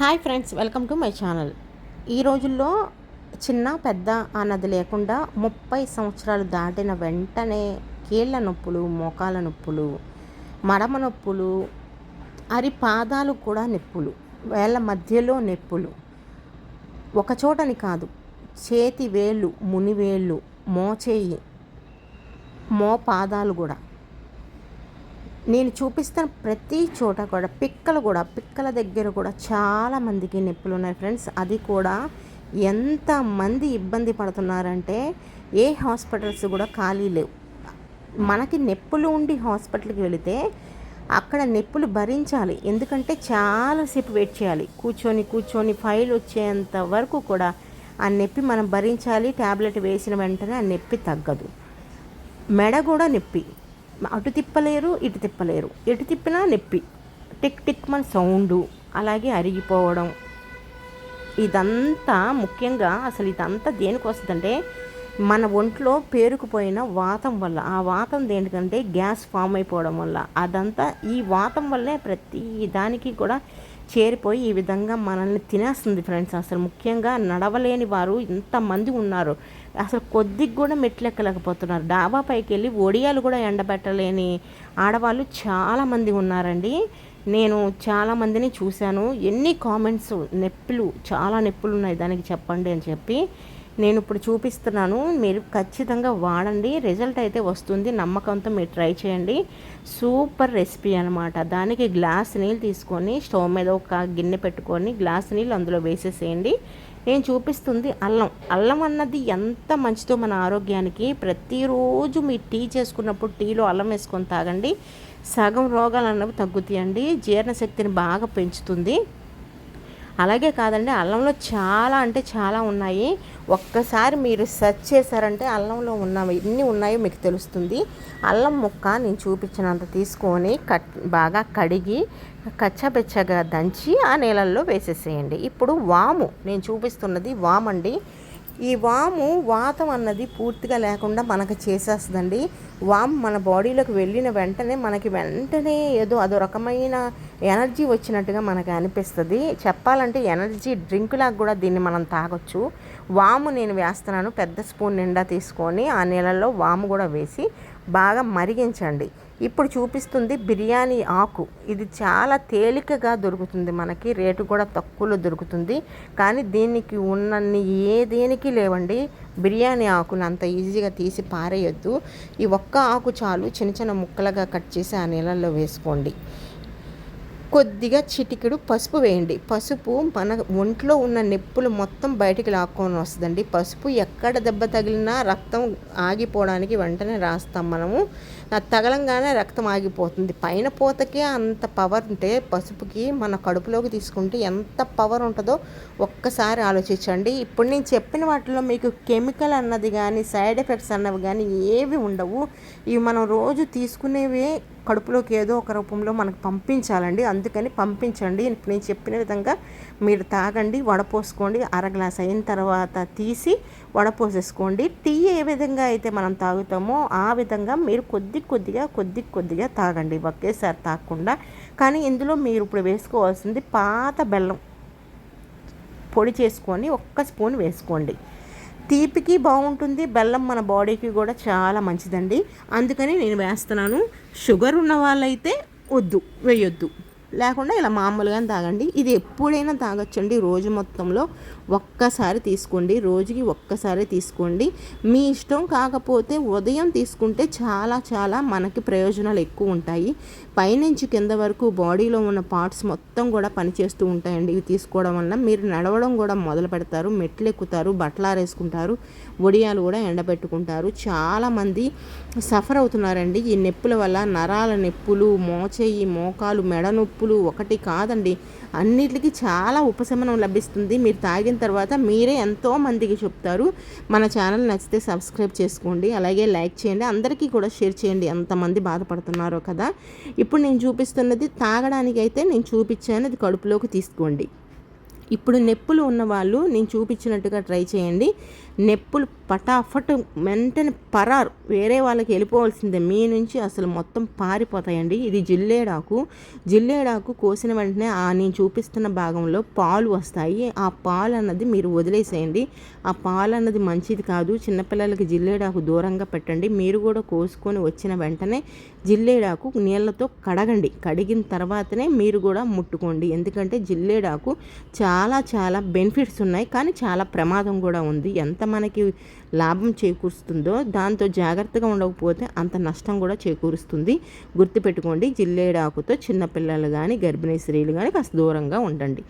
Hi friends welcome to my channel. ఈ రోజుల్లో చిన్న పెద్ద అన్నది లేకుండా ముప్పై సంవత్సరాలు దాటిన వెంటనే కీళ్ళ నొప్పులు మోకాల నొప్పులు మడమ నొప్పులు అరి పాదాలు కూడా నొప్పులు వేళ్ళ మధ్యలో నొప్పులు. ఒక చోటని కాదు చేతి వేళ్ళు మునివేళ్ళు మోచేయి మో పాదాలు కూడా. నేను చూపిస్తున్న ప్రతి చోట కూడా పిక్కలు కూడా పిక్కల దగ్గర కూడా చాలా మందికి నొప్పులు ఉన్నాయి ఫ్రెండ్స్. అది కూడా ఎంతమంది ఇబ్బంది పడుతున్నారంటే ఏ హాస్పిటల్స్ కూడా ఖాళీ లేవు. మనకి నొప్పులు ఉండి హాస్పిటల్కి వెళితే అక్కడ నొప్పులు భరించాలి. ఎందుకంటే చాలాసేపు వెయిట్ చేయాలి. కూర్చొని కూర్చొని ఫైల్ వచ్చేంత వరకు కూడా ఆ నొప్పి మనం భరించాలి. ట్యాబ్లెట్ వేసిన వెంటనే ఆ నొప్పి తగ్గదు. మెడ కూడా నొప్పి. అటు తిప్పలేరు ఇటు తిప్పలేరు. ఎటు తిప్పినా నొప్పి. టిక్ టిక్ మన సౌండు. అలాగే అరిగిపోవడం. ఇదంతా ముఖ్యంగా అసలు ఇదంతా దేనికి వస్తుందంటే మన ఒంట్లో పేరుకుపోయిన వాతం వల్ల. ఆ వాతం దేనికంటే గ్యాస్ ఫామ్ అయిపోవడం వల్ల. అదంతా ఈ వాతం వల్లే ప్రతి దానికి కూడా చేరిపోయి ఈ విధంగా మనల్ని తినేస్తుంది ఫ్రెండ్స్ అసలు ముఖ్యంగా నడవలేని వారు ఇంతమంది ఉన్నారు. అసలు కొద్దిగా కూడా మెట్లెక్కలేకపోతున్నారు. డాబా పైకి వెళ్ళి ఒడియాలు కూడా ఎండబెట్టలేని ఆడవాళ్ళు చాలామంది ఉన్నారండి. నేను చాలామందిని చూశాను. ఎన్ని కామెంట్స్ నొప్పులు చాలా నొప్పులు ఉన్నాయి దానికి చెప్పండి అని చెప్పి. నేను ఇప్పుడు చూపిస్తున్నాను. మీరు ఖచ్చితంగా వాడండి. రిజల్ట్ అయితే వస్తుంది. నమ్మకంతో మీరు ట్రై చేయండి. సూపర్ రెసిపీ అనమాట దానికి గ్లాస్ నీళ్ళు తీసుకొని స్టవ్ మీద ఒక గిన్నె పెట్టుకొని గ్లాస్ నీళ్ళు అందులో వేసేసేయండి. నేను చూపిస్తుంది అల్లం. అల్లం అన్నది ఎంత మంచిదో మన ఆరోగ్యానికి. ప్రతిరోజు మీరు టీ చేసుకున్నప్పుడు టీలో అల్లం వేసుకొని తాగండి. సగం రోగాలు అన్నవి తగ్గుతాయండి. జీర్ణశక్తిని బాగా పెంచుతుంది. అలాగే కాదండి అల్లంలో చాలా అంటే చాలా ఉన్నాయి. ఒక్కసారి మీరు సెర్చ్ చేశారంటే అల్లంలో ఉన్నవి ఎన్ని ఉన్నాయో మీకు తెలుస్తుంది. అల్లం ముక్క నేను చూపించినంత తీసుకొని కట్ బాగా కడిగి కచ్చబెచ్చగా దంచి ఆ నీళ్ళల్లో వేసేసేయండి. ఇప్పుడు వాము నేను చూపిస్తున్నది వామండి. ఈ వాము వాతం అన్నది పూర్తిగా లేకుండా మనకు చేసేస్తుందండి. వాము మన బాడీలోకి వెళ్ళిన వెంటనే మనకి వెంటనే ఏదో అదో రకమైన ఎనర్జీ వచ్చినట్టుగా మనకు అనిపిస్తుంది. చెప్పాలంటే ఎనర్జీ డ్రింక్ లాగా కూడా దీన్ని మనం తాగొచ్చు. వాము నేను వేస్తున్నాను పెద్ద స్పూన్ నిండా తీసుకొని ఆ నీళ్ళల్లో వాము కూడా వేసి బాగా మరిగించండి. ఇప్పుడు చూపిస్తుంది బిర్యానీ ఆకు. ఇది చాలా తేలికగా దొరుకుతుంది మనకి రేటు కూడా తక్కువలో దొరుకుతుంది. కానీ దీనికి ఉన్నన్ని ఏ దేనికి లేవండి బిర్యానీ ఆకుని అంత ఈజీగా తీసి పారేయొద్దు. ఈ ఒక్క ఆకు చాలు చిన్న చిన్న ముక్కలుగా కట్ చేసి ఆ నీళ్ళల్లో వేసుకోండి. కొద్దిగా చిటికెడు పసుపు వేయండి. పసుపు మన ఒంట్లో ఉన్న నొప్పులు మొత్తం బయటికి లాక్కొని వస్తుందండి. పసుపు ఎక్కడ దెబ్బ తగిలినా రక్తం ఆగిపోవడానికి వెంటనే రాస్తాం మనము. తగలంగానే రక్తం ఆగిపోతుంది. పైన పూతకే అంత పవర్ ఉంటే పసుపుకి మన కడుపులోకి తీసుకుంటే ఎంత పవర్ ఉంటుందో ఒక్కసారి ఆలోచించండి. ఇప్పుడు నేను చెప్పిన వాటిలో మీకు కెమికల్ అన్నది కానీ సైడ్ ఎఫెక్ట్స్ అన్నవి కానీ ఏవి ఉండవు. ఇవి మనం రోజు తీసుకునేవి కడుపులోకి ఏదో ఒక రూపంలో మనకు పంపించాలండి. అందుకని పంపించండి. ఇప్పుడు నేను చెప్పిన విధంగా మీరు తాగండి వడపోసుకోండి అర గ్లాస్ అయిన తర్వాత తీసి వడపోసేసుకోండి టీ ఏ విధంగా అయితే మనం తాగుతామో ఆ విధంగా మీరు కొద్ది కొద్దిగా కొద్ది కొద్దిగా తాగండి. ఒకేసారి తాగకుండా. కానీ ఇందులో మీరు ఇప్పుడు వేసుకోవాల్సింది పాత బెల్లం పొడి చేసుకొని ఒక్క స్పూన్ వేసుకోండి. తీపికి బాగుంటుంది బెల్లం మన బాడీకి కూడా చాలా మంచిదండి. అందుకని నేను వేస్తున్నాను. షుగర్ ఉన్న వాళ్ళైతే వద్దు వేయొద్దు. లేకుండా ఇలా మామూలుగా తాగండి. ఇది ఎప్పుడైనా తాగొచ్చండి. రోజు మొత్తంలో ఒక్కసారి తీసుకోండి. రోజుకి ఒక్కసారి తీసుకోండి. మీ ఇష్టం కాకపోతే ఉదయం తీసుకుంటే చాలా చాలా మనకి ప్రయోజనాలు ఎక్కువ ఉంటాయి. పైనుంచి కింద వరకు బాడీలో ఉన్న పార్ట్స్ మొత్తం కూడా పనిచేస్తూ ఉంటాయండి. ఇవి తీసుకోవడం వల్ల మీరు నడవడం కూడా మొదలు పెడతారు. మెట్లు ఎక్కుతారు బట్టలు ఆరేసుకుంటారు ఒడియాలు కూడా ఎండబెట్టుకుంటారు. చాలామంది సఫర్ అవుతున్నారండి. ఈ నొప్పుల వల్ల నరాల నొప్పులు మోచేయి మోకాలు మెడ నొప్పులు ఒకటి కాదండి. అన్నిటికీ చాలా ఉపశమనం లభిస్తుంది. మీరు తాగిన తర్వాత మీరే ఎంతో మందికి చెప్తారు. మన ఛానల్ నచ్చితే సబ్స్క్రైబ్ చేసుకోండి. అలాగే లైక్ చేయండి. అందరికీ కూడా షేర్ చేయండి. ఎంతమంది బాధపడుతున్నారో కదా. ఇప్పుడు నేను చూపిస్తున్నది తాగడానికి అయితే నేను చూపించాను. అది కడుపులోకి తీసుకోండి. ఇప్పుడు నొప్పులు ఉన్నవాళ్ళు నేను చూపించినట్టుగా ట్రై చేయండి. నొప్పులు పటాఫట్ వెంటనే పరారు. వేరే వాళ్ళకి వెళ్ళిపోవాల్సిందే. మీ నుంచి అసలు మొత్తం పారిపోతాయండి. ఇది జిల్లేడాకు. జిల్లేడాకు కోసిన వెంటనే ఆ నేను చూపిస్తున్న భాగంలో పాలు వస్తాయి. ఆ పాలు అన్నది మీరు వదిలేసేయండి. ఆ పాలు అన్నది మంచిది కాదు. చిన్నపిల్లలకి జిల్లేడాకు దూరంగా పెట్టండి. మీరు కూడా కోసుకొని వచ్చిన వెంటనే జిల్లేడాకు నీళ్ళతో కడగండి. కడిగిన తర్వాతనే మీరు కూడా ముట్టుకోండి. ఎందుకంటే జిల్లేడాకు చాలా చాలా చాలా బెనిఫిట్స్ ఉన్నాయి. కానీ చాలా ప్రమాదం కూడా ఉంది. ఎంత మనకి లాభం చేకూరుస్తుందో దాంతో జాగ్రత్తగా ఉండకపోతే అంత నష్టం కూడా చేకూరుస్తుంది. గుర్తుపెట్టుకోండి జిల్లేడాకుతో చిన్నపిల్లలు కానీ గర్భిణీ స్త్రీలు కానీ కాస్త దూరంగా ఉండండి.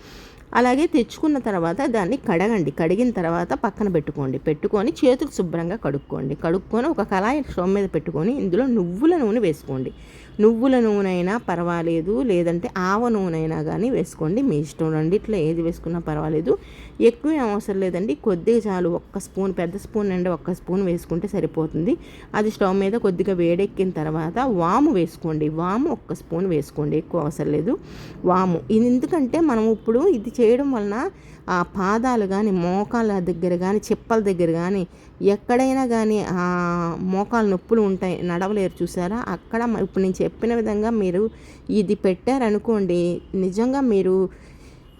అలాగే తెచ్చుకున్న తర్వాత దాన్ని కడగండి. కడిగిన తర్వాత పక్కన పెట్టుకోండి. పెట్టుకొని చేతులు శుభ్రంగా కడుక్కోండి. కడుక్కొని ఒక కళాయి స్టవ్ మీద పెట్టుకొని ఇందులో నువ్వుల నూనె వేసుకోండి. నువ్వుల నూనె అయినా పర్వాలేదు లేదంటే ఆవ నూనె అయినా కానీ వేసుకోండి మీ ఇష్టం. రెండిట్లో ఏది వేసుకున్నా పర్వాలేదు. ఎక్కువ అవసరం లేదండి. కొద్దిగా చాలు. ఒక్క స్పూన్ పెద్ద స్పూన్ అండి ఒక్క స్పూన్ వేసుకుంటే సరిపోతుంది. అది స్టవ్ మీద కొద్దిగా వేడెక్కిన తర్వాత వాము వేసుకోండి. వాము ఒక్క స్పూన్ వేసుకోండి. ఎక్కువ అవసరం లేదు. వాము. ఇది ఎందుకంటే మనం ఇప్పుడు ఇది చేయడం వలన ఆ పాదాలు కానీ మోకాల దగ్గర కానీ చెప్పల దగ్గర కానీ ఎక్కడైనా కానీ ఆ మోకాలు నొప్పులు ఉంటాయి. నడవలేరు చూసారా? అక్కడ ఇప్పుడు నేను చెప్పిన విధంగా మీరు ఇది పెట్టారనుకోండి నిజంగా మీరు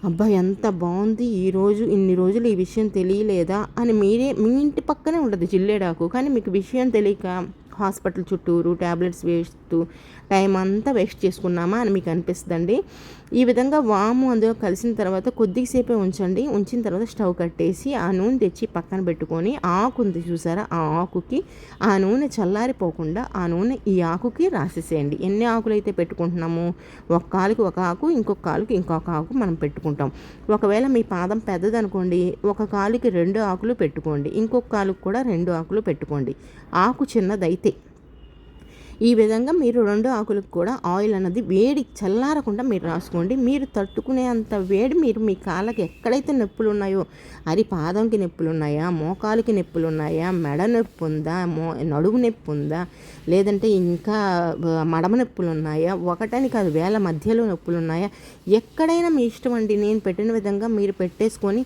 అబ్బా ఎంత బాగుంది. ఈరోజు ఇన్ని రోజులు ఈ విషయం తెలియలేదా? అని మీరే మీ ఇంటి పక్కనే ఉంటుంది జిల్లేడాకు కానీ మీకు విషయం తెలియక హాస్పిటల్ చుట్టూరు ట్యాబ్లెట్స్ వేస్తూ టైం అంతా వేస్ట్ చేసుకున్నామా అని మీకు అనిపిస్తుందండి. ఈ విధంగా వాము అందులో కలిసిన తర్వాత కొద్దిసేపే ఉంచండి. ఉంచిన తర్వాత స్టవ్ కట్టేసి ఆ నూనె తెచ్చి పక్కన పెట్టుకొని ఆకు ఉంది చూసారా? ఆ ఆకుకి ఆ నూనె చల్లారిపోకుండా ఆ నూనె ఈ ఆకుకి రాసేసేయండి. ఎన్ని ఆకులు అయితే పెట్టుకుంటున్నాము ఒక కాలుకి ఒక ఆకు ఇంకొక కాలుకి ఇంకొక ఆకు మనం పెట్టుకుంటాం. ఒకవేళ మీ పాదం పెద్దదనుకోండి ఒక కాలుకి రెండు ఆకులు పెట్టుకోండి. ఇంకొక కాలుకి కూడా రెండు ఆకులు పెట్టుకోండి. ఆకు చిన్నదైతే ఈ విధంగా మీరు రెండు ఆకులకు కూడా ఆయిల్ అన్నది వేడి చల్లారకుండా మీరు రాసుకోండి. మీరు తట్టుకునే అంత వేడి మీరు మీ కాళ్ళకి ఎక్కడైతే నొప్పులు ఉన్నాయో అది పాదంకి నొప్పులు ఉన్నాయా మోకాలకి నొప్పులు ఉన్నాయా మెడ నొప్పి ఉందా మో నడుము నొప్పి ఉందా లేదంటే ఇంకా మడమ నొప్పులు ఉన్నాయా ఒకటని కాదు వేల మధ్యలో నొప్పులు ఉన్నాయా ఎక్కడైనా మీ ఇష్టం అండి. నేను పెట్టిన విధంగా మీరు పెట్టేసుకొని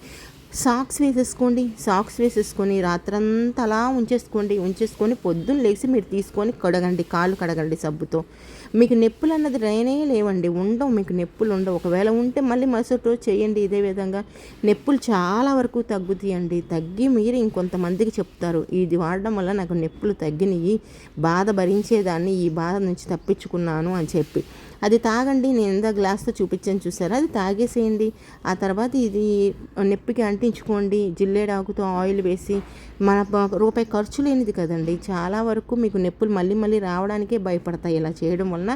సాక్స్ వేసేసుకోండి. సాక్స్ వేసేసుకొని రాత్రంతా అలా ఉంచేసుకోండి. ఉంచేసుకొని పొద్దున్న లేచి మీరు తీసుకొని కడగండి. కాళ్ళు కడగండి సబ్బుతో. మీకు నొప్పులు అన్నది రైనే లేవండి. ఉండవు. మీకు నొప్పులు ఉండవు. ఒకవేళ ఉంటే మళ్ళీ మరుసటి రోజు చేయండి ఇదే విధంగా. నొప్పులు చాలా వరకు తగ్గుతాయండి. తగ్గి మీరు ఇంకొంతమందికి చెప్తారు. ఇది వాడడం వల్ల నాకు నొప్పులు తగ్గినాయి. బాధ భరించేదాన్ని. ఈ బాధ నుంచి తప్పించుకున్నాను అని చెప్పి. అది తాగండి నేను ఎంత గ్లాస్తో చూపించాను చూసారా? అది తాగేసేయండి. ఆ తర్వాత ఇది నొప్పికి అంటించుకోండి జిల్లేడాకుతో ఆయిల్ వేసి. మన రూపాయి ఖర్చు లేనిది కదండి. చాలా వరకు మీకు నొప్పులు మళ్ళీ మళ్ళీ రావడానికే భయపడతాయి ఇలా చేయడం వలన.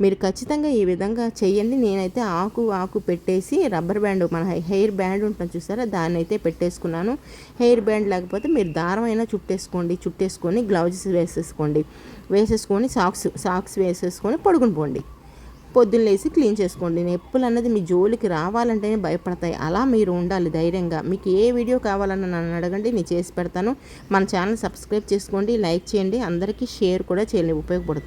మీరు ఖచ్చితంగా ఈ విధంగా చేయండి నేనైతే ఆకు ఆకు పెట్టేసి రబ్బర్ బ్యాండ్ మన హెయిర్ బ్యాండ్ ఉంటుంది చూసారా? దాన్ని అయితే పెట్టేసుకున్నాను. హెయిర్ బ్యాండ్ లేకపోతే మీరు దారం అయినా చుట్టేసుకోండి. చుట్టేసుకొని గ్లౌజెస్ వేసేసుకోండి. వేసేసుకొని సాక్స్ సాక్స్ వేసేసుకొని పడుకుని పోండి. పొద్దున్న లేసి క్లీన్ చేసుకోండి. నొప్పులు అన్నది మీ జోలికి రావాలంటేనే భయపడతాయి. అలా మీరు ఉండాలి ధైర్యంగా. మీకు ఏ వీడియో కావాలన్నా నన్ను అడగండి నేను చేసి పెడతాను. మన ఛానల్ సబ్స్క్రైబ్ చేసుకోండి లైక్ చేయండి. అందరికీ షేర్ కూడా చేయండి. ఉపయోగపడుతుంది.